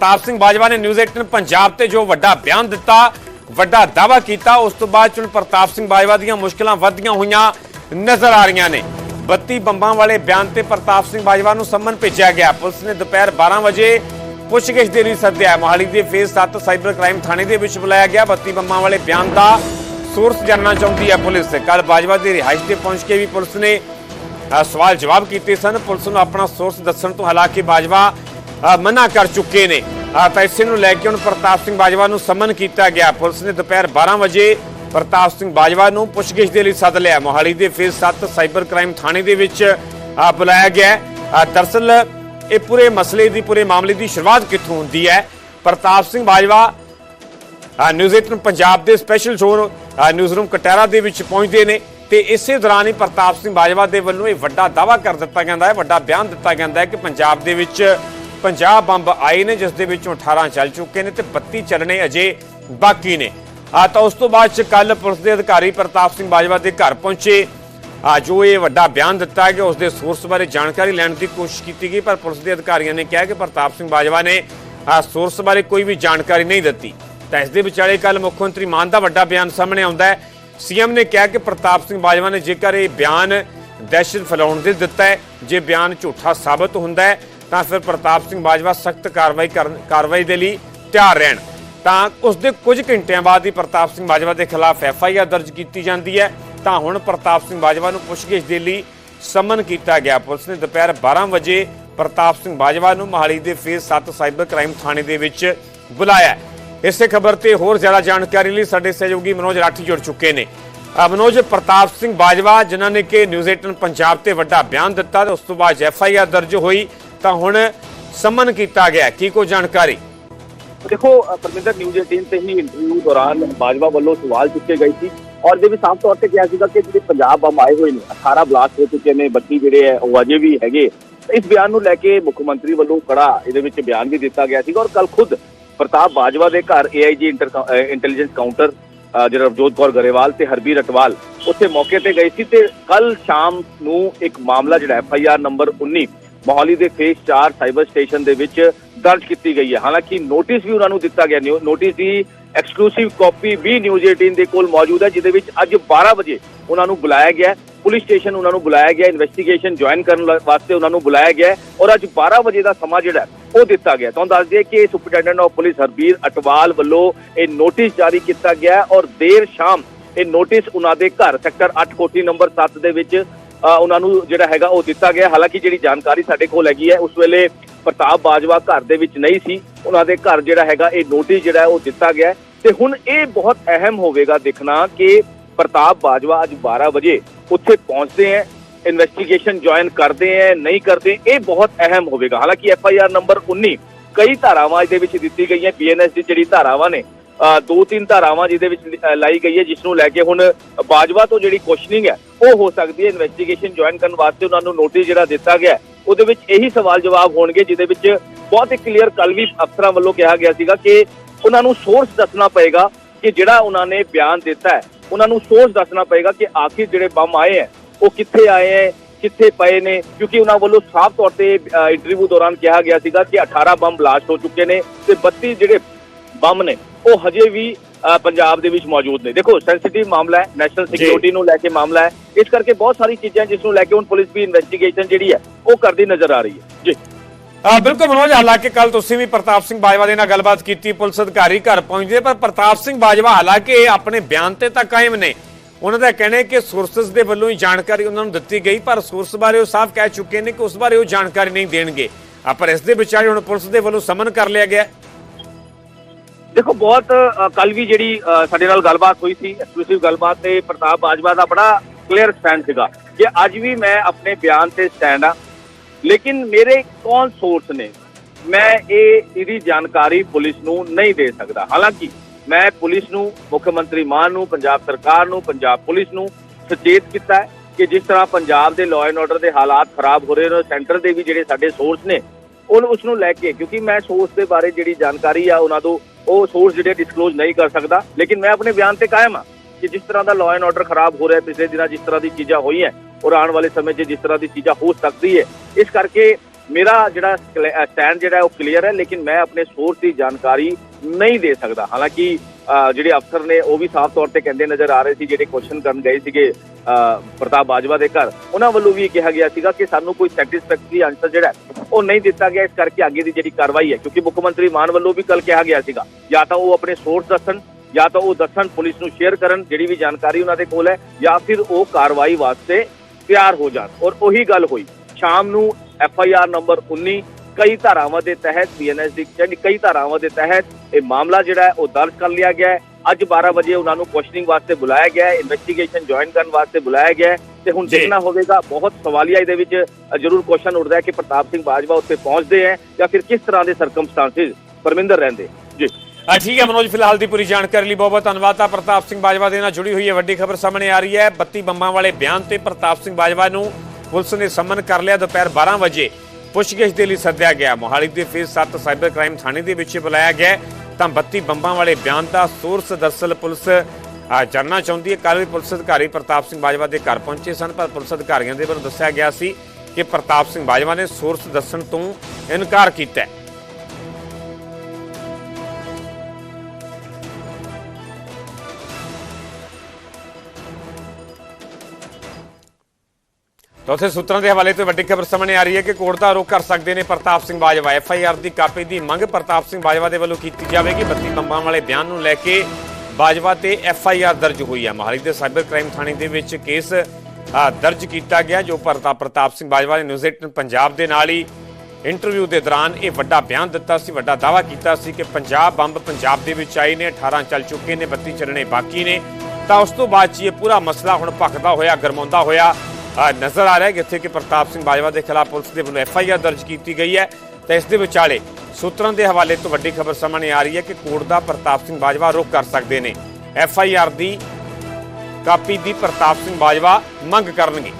ਪ੍ਰਤਾਪ ਸਿੰਘ ਬਾਜਵਾ ਨੇ ਨਿਊਜ਼ 18 ਪੰਜਾਬ ਤੇ ਜੋ ਵੱਡਾ ਬਿਆਨ ਦਿੱਤਾ, ਵੱਡਾ ਦਾਵਾ ਕੀਤਾ, ਉਸ ਤੋਂ ਬਾਅਦ 'ਚ ਪ੍ਰਤਾਪ ਸਿੰਘ ਬਾਜਵਾ ਦੀਆਂ ਮੁਸ਼ਕਲਾਂ ਵੱਧਦੀਆਂ ਹੋਈਆਂ ਨਜ਼ਰ ਆ ਰਹੀਆਂ ਨੇ। 32 ਬੰਬਾਂ ਵਾਲੇ ਬਿਆਨ ਤੇ ਪ੍ਰਤਾਪ ਸਿੰਘ ਬਾਜਵਾ ਨੂੰ ਸੰਮਨ ਭੇਜਿਆ ਗਿਆ। ਪੁਲਿਸ ਨੇ ਦੁਪਹਿਰ 12 ਵਜੇ ਪੁੱਛਗਿੱਛ ਦੇ ਲਈ ਸੱਦਿਆ ਮੋਹਾਲੀ ਦੇ ਫੇਸ 7 ਸਾਈਬਰ ਕ੍ਰਾਈਮ ਥਾਣੇ ਦੇ ਵਿੱਚ ਬੁਲਾਇਆ ਗਿਆ। 32 ਬੰਬਾਂ ਵਾਲੇ ਬਿਆਨ ਦਾ ਸੋਰਸ ਜਾਣਨਾ ਚਾਹੁੰਦੀ ਹੈ ਪੁਲਿਸ। ਕੱਲ ਬਾਜਵਾ ਦੀ ਰਿਹਾਇਸ਼ ਤੇ ਪਹੁੰਚ ਕੇ ਵੀ ਪੁਲਿਸ ਨੇ ਸਵਾਲ ਜਵਾਬ ਕੀਤੇ ਸਨ। ਪੁਲਿਸ ਨੂੰ ਆਪਣਾ ਸੋਰਸ ਦੱਸਣ ਤੋਂ ਹਾਲਾਂਕਿ ਬਾਜਵਾ ਮਨਾ ਕਰ ਚੁੱਕੇ ਨੇ। ਤਾਂ ਇਸੇ ਨੂੰ ਲੈ ਕੇ ਹੁਣ ਪ੍ਰਤਾਪ ਸਿੰਘ ਬਾਜਵਾ ਨੂੰ ਸਮਨ ਕੀਤਾ ਗਿਆ। ਪੁਲਿਸ ਨੇ ਦੁਪਹਿਰ 12 ਵਜੇ ਪ੍ਰਤਾਪ ਸਿੰਘ ਬਾਜਵਾ ਨੂੰ ਪੁੱਛਗਿੱਛ ਦੇ ਲਈ ਸੱਦ ਲਿਆ। ਮੋਹਾਲੀ ਦੇ ਫੇਜ਼ 7 ਸਾਈਬਰ ਕ੍ਰਾਈਮ ਥਾਣੇ ਦੇ ਵਿੱਚ ਬੁਲਾਇਆ ਗਿਆ ਹੈ। ਦਰਅਸਲ ਇਹ ਪੂਰੇ ਮਸਲੇ ਦੀ, ਪੂਰੇ ਮਾਮਲੇ ਦੀ ਸ਼ੁਰੂਆਤ ਕਿੱਥੋਂ ਹੁੰਦੀ ਹੈ? ਪ੍ਰਤਾਪ ਸਿੰਘ ਬਾਜਵਾ ਨਿਊਜ਼ 18 ਪੰਜਾਬ ਦੇ special zone news room Katara ਦੇ ਵਿੱਚ ਪਹੁੰਚਦੇ ਨੇ। ਤੇ ਇਸੇ ਦੌਰਾਨ ਹੀ ਪ੍ਰਤਾਪ ਸਿੰਘ ਬਾਜਵਾ ਦੇ ਵੱਲੋਂ ਇਹ ਵੱਡਾ ਦਾਵਾ ਕਰ ਦਿੱਤਾ ਜਾਂਦਾ ਹੈ, ਵੱਡਾ ਬਿਆਨ ਦਿੱਤਾ ਜਾਂਦਾ ਹੈ ਕਿ ਪੰਜਾਬ ਦੇ ਵਿੱਚ 50 ਬੰਬ ਆਏ ਨੇ, ਜਿਸ ਦੇ ਵਿੱਚੋਂ 18 ਚੱਲ ਚੁੱਕੇ ਨੇ ਤੇ 32 ਚੱਲਣੇ ਅਜੇ ਬਾਕੀ ਨੇ। ਆ ਤਾਂ ਉਸ ਤੋਂ ਬਾਅਦ ਚ ਕੱਲ ਪੁਲਿਸ ਦੇ ਅਧਿਕਾਰੀ ਪ੍ਰਤਾਪ ਸਿੰਘ ਬਾਜਵਾ ਦੇ ਘਰ ਪਹੁੰਚੇ। ਆ ਜੋ ਇਹ ਵੱਡਾ ਬਿਆਨ ਦਿੱਤਾ ਹੈ ਕਿ ਉਸ ਦੇ ਸੋਰਸ ਬਾਰੇ ਜਾਣਕਾਰੀ ਲੈਣ ਦੀ ਕੋਸ਼ਿਸ਼ ਕੀਤੀ ਗਈ, ਪਰ ਪੁਲਿਸ ਦੇ ਅਧਿਕਾਰੀਆਂ ਨੇ ਕਿਹਾ ਕਿ ਪ੍ਰਤਾਪ ਸਿੰਘ ਬਾਜਵਾ ਨੇ ਆ ਸੋਰਸ ਬਾਰੇ ਕੋਈ ਵੀ ਜਾਣਕਾਰੀ ਨਹੀਂ ਦਿੱਤੀ। ਤਾਂ ਇਸ ਦੇ ਵਿਚਾਲੇ ਕੱਲ ਮੁੱਖ ਮੰਤਰੀ ਮਾਨ ਦਾ ਵੱਡਾ ਬਿਆਨ ਸਾਹਮਣੇ ਆਉਂਦਾ ਹੈ। ਸੀਐਮ ਨੇ ਕਿਹਾ ਕਿ ਪ੍ਰਤਾਪ ਸਿੰਘ ਬਾਜਵਾ ਨੇ ਜੇਕਰ ਇਹ ਬਿਆਨ ਦਹਿਸ਼ਤ ਫੈਲਾਉਣ ਦੇ ਦਿੱਤਾ ਹੈ, ਜੇ ਬਿਆਨ ਝੂਠਾ ਸਾਬਤ ਹੁੰਦਾ ਹੈ ਤਾਂ ਫਿਰ ਪ੍ਰਤਾਪ ਸਿੰਘ ਬਾਜਵਾ ਸਖਤ ਕਾਰਵਾਈ ਕਰਨ, ਕਾਰਵਾਈ ਦੇ ਲਈ ਤਿਆਰ ਰਹਿਣ। ਤਾਂ ਉਸ ਦੇ ਕੁਝ ਘੰਟਿਆਂ ਬਾਅਦ ਹੀ ਪ੍ਰਤਾਪ ਸਿੰਘ ਬਾਜਵਾ ਦੇ ਖਿਲਾਫ ਐਫ ਆਈ ਆਰ ਦਰਜ ਕੀਤੀ ਜਾਂਦੀ ਹੈ। ਤਾਂ ਹੁਣ ਪ੍ਰਤਾਪ ਸਿੰਘ ਬਾਜਵਾ ਨੂੰ ਪੁੱਛਗਿੱਛ ਦੇ ਲਈ ਸਮਨ ਕੀਤਾ ਗਿਆ। ਪੁਲਿਸ ਨੇ ਦੁਪਹਿਰ 12 ਵਜੇ ਪ੍ਰਤਾਪ ਸਿੰਘ ਬਾਜਵਾ ਨੂੰ ਮੋਹਾਲੀ ਦੇ ਫੇਜ਼ 7 ਸਾਈਬਰ ਕ੍ਰਾਈਮ ਥਾਣੇ ਦੇ ਵਿੱਚ ਬੁਲਾਇਆ ਇਸੇ ਖਬਰ ਤੇ ਹੋਰ ਜ਼ਿਆਦਾ ਜਾਣਕਾਰੀ ਲਈ ਸਾਡੇ ਸਹਿਯੋਗੀ ਮਨੋਜ ਰਾਠੀ ਜੁੜ ਚੁੱਕੇ ਨੇ। ਮਨੋਜ, ਪ੍ਰਤਾਪ ਸਿੰਘ ਬਾਜਵਾ, ਜਿਨ੍ਹਾਂ ਨੇ ਕਿ ਨਿਊਜ਼ 18 ਪੰਜਾਬ ਤੇ ਵੱਡਾ ਬਿਆਨ ਦਿੱਤਾ ਤੇ ਉਸ ਤੋਂ ਬਾਅਦ ਐਫ ਆਈ ਆਰ ਦਰਜ ਹੋਈ। ਤਾਂ ਹੁਣ ਸਮਨ ਕੀਤਾ ਗਿਆ ਕੀ ਕੋਈ ਜਾਣਕਾਰੀ? ਦੇਖੋ ਪਰਮਿੰਦਰ ਨਿਊਜ਼ 18 ਤੇ ਹੀ ਇੰਟਰਵਿਊ ਦੌਰਾਨ ਬਾਜਵਾ ਵੱਲੋਂ ਸਵਾਲ ਚੁੱਕੇ ਗਏ ਸੀ ਔਰ ਜੇ ਵੀ ਸਾਫ਼ ਤੌਰ ਤੇ ਕਿਹਾ ਸੀਗਾ ਕਿ ਜਿਹੜੇ ਪੰਜਾਬ ਬੰਬ ਆਏ ਹੋਏ ਨੇ 18 ਬਲਾਸਟ ਹੋ ਚੁੱਕੇ ਨੇ 32 ਜਿਹੜੇ ਹੈ ਉਹ ਅਜੇ ਵੀ ਹੈਗੇ। ਇਸ ਬਿਆਨ ਨੂੰ ਲੈ ਕੇ ਮੁੱਖ ਮੰਤਰੀ ਵੱਲੋਂ ਕੜਾ ਇਹਦੇ ਵਿੱਚ ਬਿਆਨ ਵੀ ਦਿੱਤਾ ਗਿਆ ਸੀਗਾ ਔਰ ਕੱਲ ਖੁਦ ਪ੍ਰਤਾਪ ਬਾਜਵਾ ਦੇ ਘਰ ਏਆਈਜੀ ਇੰਟੈਲੀਜੈਂਸ ਕਾਊਂਟਰ ਜਿਹੜਾ ਰਵਜੋਤ ਕੌਰ ਗਰੇਵਾਲ ਤੇ ਹਰਬੀਰ ਅਟਵਾਲ ਉੱਥੇ ਮੌਕੇ ਤੇ ਗਏ ਸੀ ਤੇ ਕੱਲ ਸ਼ਾਮ ਨੂੰ ਇੱਕ ਮਾਮਲਾ ਜਿਹੜਾ ਐਫਆਈਆਰ ਨੰਬਰ 19 ਮੋਹਾਲੀ ਦੇ ਫੇਸ 4 ਸਾਈਬਰ ਸਟੇਸ਼ਨ ਦੇ ਵਿੱਚ ਦਰਜ ਕੀਤੀ ਗਈ ਹੈ। ਹਾਲਾਂਕਿ ਨੋਟਿਸ ਵੀ ਉਹਨਾਂ ਨੂੰ ਦਿੱਤਾ ਗਿਆ ਨਿਊ- ਨੋਟਿਸ ਦੀ ਐਕਸਕਲੂਸਿਵ ਕਾਪੀ ਵੀ ਨਿਊਜ਼ 18 ਦੇ ਕੋਲ ਮੌਜੂਦ ਹੈ, ਜਿਹਦੇ ਵਿੱਚ ਅੱਜ 12 ਵਜੇ ਉਹਨਾਂ ਨੂੰ ਬੁਲਾਇਆ ਗਿਆ ਪੁਲਿਸ ਸਟੇਸ਼ਨ ਉਹਨਾਂ ਨੂੰ ਬੁਲਾਇਆ ਗਿਆ ਇਨਵੈਸਟੀਗੇਸ਼ਨ ਜੁਆਇਨ ਕਰਨ ਵਾਸਤੇ ਉਹਨਾਂ ਨੂੰ ਬੁਲਾਇਆ ਗਿਆ ਔਰ ਅੱਜ 12 ਵਜੇ ਦਾ ਸਮਾਂ ਜਿਹੜਾ ਉਹ ਦਿੱਤਾ ਗਿਆ ਤੁਹਾਨੂੰ ਦੱਸ ਦਈਏ ਕਿ superintendent of police Harbir Atwal ਵੱਲੋਂ ਇਹ ਨੋਟਿਸ ਜਾਰੀ ਕੀਤਾ ਗਿਆ ਔਰ ਦੇਰ ਸ਼ਾਮ ਇਹ ਨੋਟਿਸ ਉਹਨਾਂ ਦੇ ਘਰ ਸੈਕਟਰ 8 ਕੋਠੀ ਨੰਬਰ 7 ਦੇ ਵਿੱਚ ਉਹਨਾਂ ਨੂੰ ਜਿਹੜਾ ਹੈਗਾ ਉਹ ਦਿੱਤਾ ਗਿਆ। ਹਾਲਾਂਕਿ ਜਿਹੜੀ ਜਾਣਕਾਰੀ ਸਾਡੇ ਕੋਲ ਹੈਗੀ ਹੈ, ਉਸ ਵੇਲੇ ਪ੍ਰਤਾਪ ਬਾਜਵਾ ਘਰ ਦੇ ਵਿੱਚ ਨਹੀਂ ਸੀ। ਉਹਨਾਂ ਦੇ ਘਰ ਜਿਹੜਾ ਹੈਗਾ, ਇਹ ਨੋਟਿਸ ਜਿਹੜਾ ਉਹ ਦਿੱਤਾ ਗਿਆ ਤੇ ਹੁਣ ਇਹ ਬਹੁਤ ਅਹਿਮ ਹੋਵੇਗਾ ਦੇਖਣਾ ਕਿ ਪ੍ਰਤਾਪ ਬਾਜਵਾ ਅੱਜ 12 ਵਜੇ ਉੱਥੇ ਪਹੁੰਚਦੇ ਹੈ ਇਨਵੈਸਟੀਗੇਸ਼ਨ ਜੁਆਇਨ ਕਰਦੇ ਹੈ, ਨਹੀਂ ਕਰਦੇ, ਇਹ ਬਹੁਤ ਅਹਿਮ ਹੋਵੇਗਾ। ਹਾਲਾਂਕਿ ਐਫ ਆਈ ਆਰ ਨੰਬਰ 19 ਕਈ ਧਾਰਾਵਾਂ ਇਹਦੇ ਵਿੱਚ ਦਿੱਤੀ ਗਈਆਂ। ਬੀਐਨਐਸ ਦੀ ਜਿਹੜੀ ਧਾਰਾਵਾਂ ਨੇ ਦੋ ਤਿੰਨ ਧਾਰਾਵਾਂ ਜਿਹਦੇ ਵਿੱਚ ਲਾਈ ਗਈ ਹੈ, ਜਿਸ ਨੂੰ ਲੈ ਕੇ ਹੁਣ ਬਾਜਵਾ ਤੋਂ ਜਿਹੜੀ ਕੁਐਸਚਨਿੰਗ ਹੈ, ਉਹ ਹੋ ਸਕਦੀ ਹੈ। ਇਨਵੈਸਟੀਗੇਸ਼ਨ ਜੁਆਇਨ ਕਰਨ ਵਾਸਤੇ ਉਹਨਾਂ ਨੂੰ ਨੋਟਿਸ ਜਿਹੜਾ ਦਿੱਤਾ ਗਿਆ ਉਹਦੇ ਵਿੱਚ ਇਹੀ ਸਵਾਲ ਜਵਾਬ ਹੋਣਗੇ, ਜਿਹਦੇ ਵਿੱਚ ਬਹੁਤ ਹੀ ਕਲੀਅਰ ਕੱਲ ਵੀ ਅਫਸਰਾਂ ਵੱਲੋਂ ਕਿਹਾ ਗਿਆ ਸੀਗਾ ਕਿ ਉਹਨਾਂ ਨੂੰ ਸੋਰਸ ਦੱਸਣਾ ਪਏਗਾ ਕਿ ਜਿਹੜਾ ਉਹਨਾਂ ਨੇ ਬਿਆਨ ਦਿੱਤਾ ਹੈ, ਉਹਨਾਂ ਨੂੰ ਸੋਰਸ ਦੱਸਣਾ ਪਏਗਾ ਕਿ ਆਖਿਰ ਜਿਹੜੇ ਬੰਮ ਆਏ ਹੈ, ਉਹ ਕਿੱਥੇ ਆਏ ਹੈ, ਕਿੱਥੇ ਪਏ ਨੇ, ਕਿਉਂਕਿ ਉਹਨਾਂ ਵੱਲੋਂ ਸਾਫ਼ ਤੌਰ ਤੇ ਇੰਟਰਵਿਊ ਦੌਰਾਨ ਕਿਹਾ ਗਿਆ ਸੀਗਾ ਕਿ 18 ਬੰਬ ਬਲਾਸਟ ਹੋ ਚੁੱਕੇ ਨੇ ਤੇ 32 ਜਿਹੜੇ ਬੰਮ ਨੇ ਉਹ ਹਜੇ ਵੀ ਪੰਜਾਬ ਦੇ ਵਿੱਚ ਮੌਜੂਦ ਨੇ। ਦੇਖੋ ਸੈਂਸਿਟਿਵ ਮਾਮਲਾ ਹੈ ਨੈਸ਼ਨਲ। ਸਿਕਿਉਰਿਟੀ ਨੂੰ ਲੈ ਕੇ ਮਾਮਲਾ ਹੈ। ਇਸ ਕਰਕੇ ਬਹੁਤ ਸਾਰੀ ਚੀਜ਼ਾਂ ਜਿਸ ਨੂੰ ਲੈ ਕੇ ਹੁਣ ਪੁਲਿਸ ਵੀ ਇਨਵੈਸਟੀਗੇਸ਼ਨ ਜਿਹੜੀ ਹੈ ਉਹ ਕਰਦੀ ਨਜ਼ਰ ਆ ਰਹੀ ਹੈ। ਜੀ। ਆ ਬਿਲਕੁਲ ਮਨੋਜ ਹਾਲਾਂਕਿ ਕੱਲ ਤੁਸੀਂ ਵੀ ਪ੍ਰਤਾਪ ਸਿੰਘ ਬਾਜਵਾ ਦੇ ਨਾਲ ਗੱਲਬਾਤ ਕੀਤੀ ਪੁਲਿਸ ਅਧਿਕਾਰੀ ਘਰ ਪਹੁੰਚਦੇ ਪਰ ਪ੍ਰਤਾਪ ਸਿੰਘ ਬਾਜਵਾ ਹਾਲਾਂਕਿ ਆਪਣੇ ਬਿਆਨ ਤੇ ਤਾਂ ਕਾਇਮ ਨੇ। ਉਹਨਾਂ ਦਾ ਕਹਿਣਾ ਹੈ ਕਿ ਸੋਰਸਸ ਦੇ ਵੱਲੋਂ ਹੀ ਜਾਣਕਾਰੀ ਉਹਨਾਂ ਨੂੰ ਦਿੱਤੀ ਗਈ ਪਰ ਸੋਰਸ ਬਾਰੇ ਉਹ ਸਾਫ਼ ਕਹਿ ਚੁੱਕੇ ਨੇ ਕਿ ਉਸ ਬਾਰੇ ਉਹ ਜਾਣਕਾਰੀ ਨਹੀਂ ਦੇਣਗੇ। ਆ ਪਰ ਇਸ ਦੇ ਵਿਚਾਲੇ ਹੁਣ ਪੁਲਿਸ ਦੇ ਵੱਲੋਂ ਸਮਨ ਕਰ ਲਿਆ ਗਿਆ ਹੈ। ਦੇਖੋ, ਬਹੁਤ ਕੱਲ ਵੀ ਜਿਹੜੀ ਸਾਡੇ ਨਾਲ ਗੱਲਬਾਤ ਹੋਈ ਸੀ ਐਕਸਕਲੂਸਿਵ ਗੱਲਬਾਤ ਤੇ ਪ੍ਰਤਾਪ ਬਾਜਵਾ ਦਾ ਬੜਾ ਕਲੀਅਰ ਸਟੈਂਡ ਸੀਗਾ ਕਿ ਅੱਜ ਵੀ ਮੈਂ ਆਪਣੇ ਬਿਆਨ ਤੇ ਸਟੈਂਡ ਆ ਲੇਕਿਨ ਮੇਰੇ ਕੌਣ ਸੋਰਸ ਨੇ? ਮੈਂ ਇਹ, ਇਹਦੀ ਜਾਣਕਾਰੀ ਪੁਲਿਸ ਨੂੰ ਨਹੀਂ ਦੇ ਸਕਦਾ। ਹਾਲਾਂਕਿ ਮੈਂ ਪੁਲਿਸ ਨੂੰ, ਮੁੱਖ ਮੰਤਰੀ ਮਾਨ ਨੂੰ, ਪੰਜਾਬ ਸਰਕਾਰ ਨੂੰ, ਪੰਜਾਬ ਪੁਲਿਸ ਨੂੰ ਸੁਚੇਤ ਕੀਤਾ ਹੈ ਕਿ ਜਿਸ ਤਰ੍ਹਾਂ ਪੰਜਾਬ ਦੇ ਲਾਅ ਐਂਡ ਆਰਡਰ ਦੇ ਹਾਲਾਤ ਖਰਾਬ ਹੋ ਰਹੇ ਨੇ ਸੈਂਟਰ ਦੇ ਵੀ ਜਿਹੜੇ ਸਾਡੇ ਸੋਰਸ ਨੇ ਉਹ ਉਸ ਨੂੰ ਲੈ ਕੇ, ਕਿਉਂਕਿ ਮੈਂ ਸੋਰਸ ਦੇ ਬਾਰੇ ਜਿਹੜੀ ਜਾਣਕਾਰੀ ਆ, ਉਹਨਾਂ ਤੋਂ ਉਹ ਸੋਰਸ ਜਿਹੜੇ ਡਿਸਕਲੋਜ਼ ਨਹੀਂ ਕਰ ਸਕਦਾ। ਲੇਕਿਨ ਮੈਂ ਆਪਣੇ ਬਿਆਨ ਤੇ ਕਾਇਮ ਹਾਂ ਕਿ ਜਿਸ ਤਰ੍ਹਾਂ ਦਾ ਲਾਅ ਐਂਡ ਆਰਡਰ ਖਰਾਬ ਹੋ ਰਿਹਾ ਪਿਛਲੇ ਦਿਨਾਂ ਜਿਸ ਤਰ੍ਹਾਂ ਦੀ ਚੀਜ਼ਾਂ ਹੋਈਆਂ ਔਰ ਆਉਣ ਵਾਲੇ ਸਮੇਂ 'ਚ ਜਿਸ ਤਰ੍ਹਾਂ ਦੀ ਚੀਜ਼ਾਂ ਹੋ ਸਕਦੀ ਹੈ ਇਸ ਕਰਕੇ ਮੇਰਾ ਜਿਹੜਾ ਸਟੈਂਡ ਜਿਹੜਾ ਉਹ ਕਲੀਅਰ ਹੈ ਲੇਕਿਨ ਮੈਂ ਆਪਣੇ ਸੋਰਸ ਦੀ ਜਾਣਕਾਰੀ ਨਹੀਂ ਦੇ ਸਕਦਾ। ਹਾਲਾਂਕਿ ਅ, ਜਿਹੜੇ ਅਫਸਰ ਨੇ ਉਹ ਵੀ ਸਾਫ਼ ਤੌਰ ਤੇ ਕਹਿੰਦੇ ਨਜ਼ਰ ਆ ਰਹੇ ਸੀ ਜਿਹੜੇ ਕੁਐਸਚਨ ਕਰਨ ਗਏ ਸੀਗੇ ਪ੍ਰਤਾਪ ਬਾਜਵਾ ਦੇ ਘਰ, ਉਹਨਾਂ ਵੱਲੋਂ ਵੀ ਇਹ ਕਿਹਾ ਗਿਆ ਸੀਗਾ ਕਿ ਸਾਨੂੰ ਕੋਈ ਸੈਟੀਸਫੈਕਟਰੀ ਆਨਸਰ ਜਿਹੜਾ ਉਹ ਨਹੀਂ ਦਿੱਤਾ ਗਿਆ, ਇਸ ਕਰਕੇ ਅੱਗੇ ਦੀ ਜਿਹੜੀ ਕਾਰਵਾਈ ਹੈ, ਕਿਉਂਕਿ ਮੁੱਖ ਮੰਤਰੀ ਮਾਨ ਵੱਲੋਂ ਵੀ ਕੱਲ ਕਿਹਾ ਗਿਆ ਸੀਗਾ, ਜਾਂ ਤਾਂ ਉਹ ਆਪਣੇ ਸੋਰਸ ਦੱਸਣ, ਜਾਂ ਤਾਂ ਉਹ ਦੱਸਣ, ਪੁਲਿਸ ਨੂੰ ਸ਼ੇਅਰ ਕਰਨ, ਜਿਹੜੀ ਵੀ ਜਾਣਕਾਰੀ ਉਹਨਾਂ ਦੇ ਕੋਲ ਹੈ, ਜਾਂ ਫਿਰ ਉਹ ਕਾਰਵਾਈ ਵਾਸਤੇ ਤਿਆਰ ਹੋ ਜਾਣ। ਔਰ ਉਹੀ ਗੱਲ ਹੋਈ, ਸ਼ਾਮ ਨੂੰ ਐਫ ਆਈ ਆਰ ਨੰਬਰ 19 ਕਈ ਧਾਰਾਵਾਂ ਦੇ ਤਹਿਤ ਬੀਐਨਐਸ ਦੀ ਜਿਹੜੀ ਕਈ ਧਾਰਾਵਾਂ ਦੇ ਤਹਿਤ, ਇਹ ਮਾਮਲਾ ਜਿਹੜਾ ਹੈ, ਉਹ ਦਰਜ ਕਰ ਲਿਆ ਗਿਆ ਹੈ। ਅੱਜ 12 ਵਜੇ ਉਹਨਾਂ ਨੂੰ ਕੁਐਸਚਨਿੰਗ ਵਾਸਤੇ ਬੁਲਾਇਆ ਗਿਆ ਹੈ ਇਨਵੈਸਟੀਗੇਸ਼ਨ ਜੁਆਇਨ ਕਰਨ ਵਾਸਤੇ ਬੁਲਾਇਆ ਗਿਆ ਹੈ ਤੇ ਹੁਣ। ਦੇਖਣਾ ਹੋਵੇਗਾ ਬਹੁਤ ਸਵਾਲੀਆ ਇਹਦੇ ਵਿੱਚ ਜ਼ਰੂਰ ਕੁਐਸਚਨ ਉੱਠਦਾ ਹੈ ਕਿ ਪ੍ਰਤਾਪ ਸਿੰਘ ਬਾਜਵਾ ਉੱਥੇ ਪਹੁੰਚਦੇ ਹੈ ਜਾਂ ਫਿਰ ਕਿਸ ਤਰ੍ਹਾਂ ਦੇ ਸਰਕਮਸਟੈਂਸਸ ਪਰਮਿੰਦਰ ਰਹਿੰਦੇ। ਜੀ। ਆ ਠੀਕ ਹੈ ਮਨੋਜ ਫਿਲਹਾਲ ਦੀ ਪੂਰੀ ਜਾਣਕਾਰੀ ਲਈ ਬਹੁਤ ਬਹੁਤ ਧੰਨਵਾਦ। ਤਾਂ ਪ੍ਰਤਾਪ ਸਿੰਘ ਬਾਜਵਾ ਦੇ ਨਾਲ ਜੁੜੀ ਹੋਈ ਹੈ ਵੱਡੀ ਖਬਰ ਸਾਹਮਣੇ ਆ ਰਹੀ ਹੈ। 32 ਬੰਬਾਂ ਵਾਲੇ ਬਿਆਨ ਤੇ ਪ੍ਰਤਾਪ ਸਿੰਘ ਬਾਜਵਾ ਨੂੰ ਪੁਲਿਸ ਨੇ ਸੰਮਨ ਕਰ ਲਿਆ। ਦੁਪਹਿਰ 12 ਵਜੇ ਪੁੱਛਗਿੱਛ ਦੇ ਲਈ ਸੱਦਿਆ ਗਿਆ। ਮੋਹਾਲੀ ਦੇ ਫੇਸ 7 ਸਾਈਬਰ ਕ੍ਰਾਈਮ ਥਾਣੇ ਦੇ ਵਿੱਚ ਬੁਲਾਇਆ ਗਿਆ। ਤਾਂ 32 ਬੰਬਾਂ ਵਾਲੇ ਬਿਆਨ ਦਾ ਸੋਰਸ ਦਰਸਲ ਪੁਲਿਸ ਆ ਜਾਣਨਾ ਚਾਹੁੰਦੀ ਹੈ। ਕੱਲ੍ਹ ਵੀ ਪੁਲਿਸ ਅਧਿਕਾਰੀ ਪ੍ਰਤਾਪ ਸਿੰਘ ਬਾਜਵਾ ਦੇ ਘਰ ਪਹੁੰਚੇ ਸਨ, ਪਰ ਪੁਲਿਸ ਅਧਿਕਾਰੀਆਂ ਦੇ ਵੱਲੋਂ ਦੱਸਿਆ ਗਿਆ ਸੀ ਕਿ ਪ੍ਰਤਾਪ ਸਿੰਘ ਬਾਜਵਾ ਨੇ ਸੋਰਸ ਦੱਸਣ ਤੋਂ ਇਨਕਾਰ ਕੀਤਾ ਹੈ। ਤਾਂ ਉੱਥੇ ਸੂਤਰਾਂ ਦੇ ਹਵਾਲੇ ਤੋਂ ਵੱਡੀ ਖਬਰ ਸਾਹਮਣੇ ਆ ਰਹੀ ਹੈ ਕਿ ਕੋਰਟ ਦਾ ਰੋਕ ਕਰ ਸਕਦੇ ਨੇ Pratap Singh Bajwa. F I R the copy ਦੀ ਮੰਗ ਪ੍ਰਤਾਪ ਸਿੰਘ ਬਾਜਵਾ ਦੇ ਵੱਲੋਂ ਕੀਤੀ ਜਾਵੇਗੀ। 32 ਬੰਬਾਂ ਵਾਲੇ ਬਿਆਨ ਨੂੰ ਲੈ ਕੇ ਬਾਜਵਾ ਤੇ ਐਫ ਆਈ ਆਰ ਦਰਜ ਹੋਈ ਹੈ। ਮੋਹਾਲੀ ਦੇ ਸਾਈਬਰ ਕ੍ਰਾਈਮ ਥਾਣੇ ਦੇ ਵਿੱਚ ਕੇਸ ਦਰਜ ਕੀਤਾ ਗਿਆ, ਜੋ ਪ੍ਰਤਾਪ ਪ੍ਰਤਾਪ ਸਿੰਘ ਬਾਜਵਾ ਨੇ ਨਿਊਜ਼ 18 ਪੰਜਾਬ ਦੇ ਨਾਲ ਹੀ ਇੰਟਰਵਿਊ ਦੇ ਦੌਰਾਨ ਇਹ ਵੱਡਾ ਬਿਆਨ ਦਿੱਤਾ ਸੀ, ਵੱਡਾ ਦਾਅਵਾ ਕੀਤਾ ਸੀ ਕਿ ਪੰਜਾਬ ਬੰਬ ਪੰਜਾਬ ਦੇ ਵਿੱਚ ਆਏ ਨੇ 18 ਚੱਲ ਚੁੱਕੇ ਨੇ 32 ਚੱਲਣੇ ਬਾਕੀ ਨੇ। ਤਾਂ ਉਸ ਤੋਂ ਬਾਅਦ 'ਚ ਇਹ ਪੂਰਾ ਮਸਲਾ ਹੁਣ ਭਖਦਾ ਹੋਇਆ, ਗਰਮਾਉਂਦਾ ਹੋਇਆ ਨਜ਼ਰ ਆ ਰਿਹਾ ਹੈ ਜਿੱਥੇ ਕਿ ਪ੍ਰਤਾਪ ਸਿੰਘ ਬਾਜਵਾ ਦੇ ਖਿਲਾਫ ਪੁਲਿਸ ਦੇ ਵੱਲੋਂ ਐਫ ਆਈ ਆਰ ਦਰਜ ਕੀਤੀ ਗਈ ਹੈ ਤਾਂ ਇਸ ਦੇ ਵਿਚਾਲੇ ਸੂਤਰਾਂ ਦੇ ਹਵਾਲੇ ਤੋਂ ਵੱਡੀ ਖਬਰ ਸਾਹਮਣੇ ਆ ਰਹੀ ਹੈ ਕਿ ਕੋਰਟ ਦਾ ਪ੍ਰਤਾਪ ਸਿੰਘ ਬਾਜਵਾ ਰੋਕ ਕਰ ਸਕਦੇ ਨੇ। ਐਫ ਆਈ ਆਰ ਦੀ ਕਾਪੀ ਦੀ ਪ੍ਰਤਾਪ ਸਿੰਘ ਬਾਜਵਾ ਮੰਗ ਕਰਨਗੇ।